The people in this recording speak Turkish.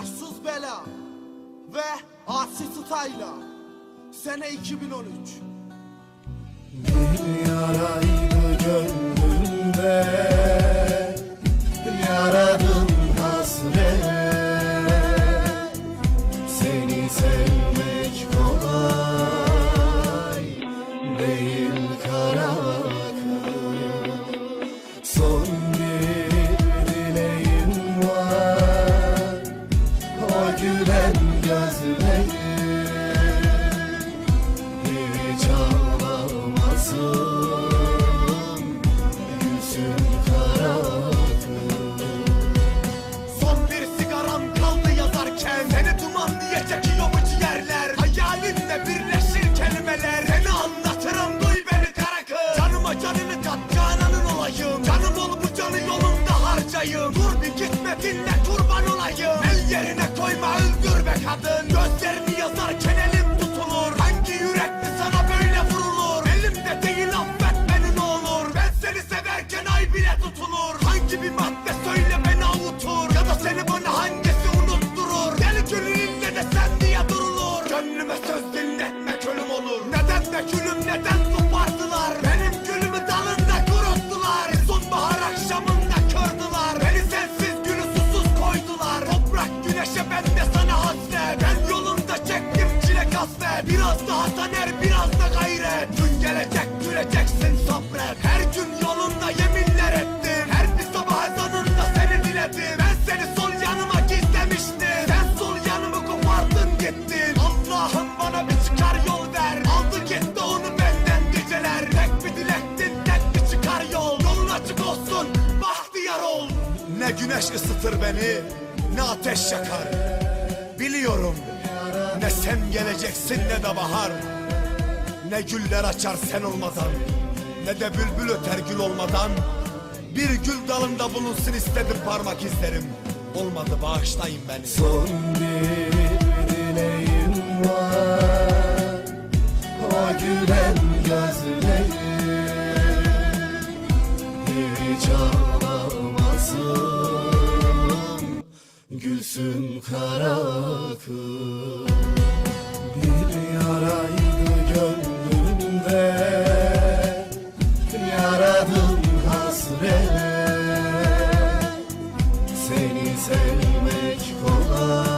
Arsız Bela ve Asi Style'a sene 2013 olayım. Canım ol bu canı yolunda harcayım. Dur bir gitme dinle kurban I've Taner biraz da gayret. Gün gelecek güleceksin sabret. Her gün yolunda yeminler ettim. Her bir sabah ezanında seni diledim Ben seni sol yanıma gizlemiştim. Sen sol yanımı kopardın gittin. Allah'ım bana bir çıkar yol ver. Aldı gitti onu benden geceler. Tek bir dilektin tek bir çıkar yol. Yolun açık olsun bahtiyar ol. Ne güneş ısıtır beni ne ateş yakar Biliyorum. Ne sen geleceksin ne de bahar. Ne güller açar sen olmadan Ne de bülbül öter gül olmadan. Bir gül dalında bulunsun istedim parmak izlerim. Olmadı bağışlayın beni. Son bir dileğim var. O gülen gözlerim. Hiç ağlamasın. Gülsün kara Bir yaraydı gönlümde Yaradım hasret seni sevmek kolay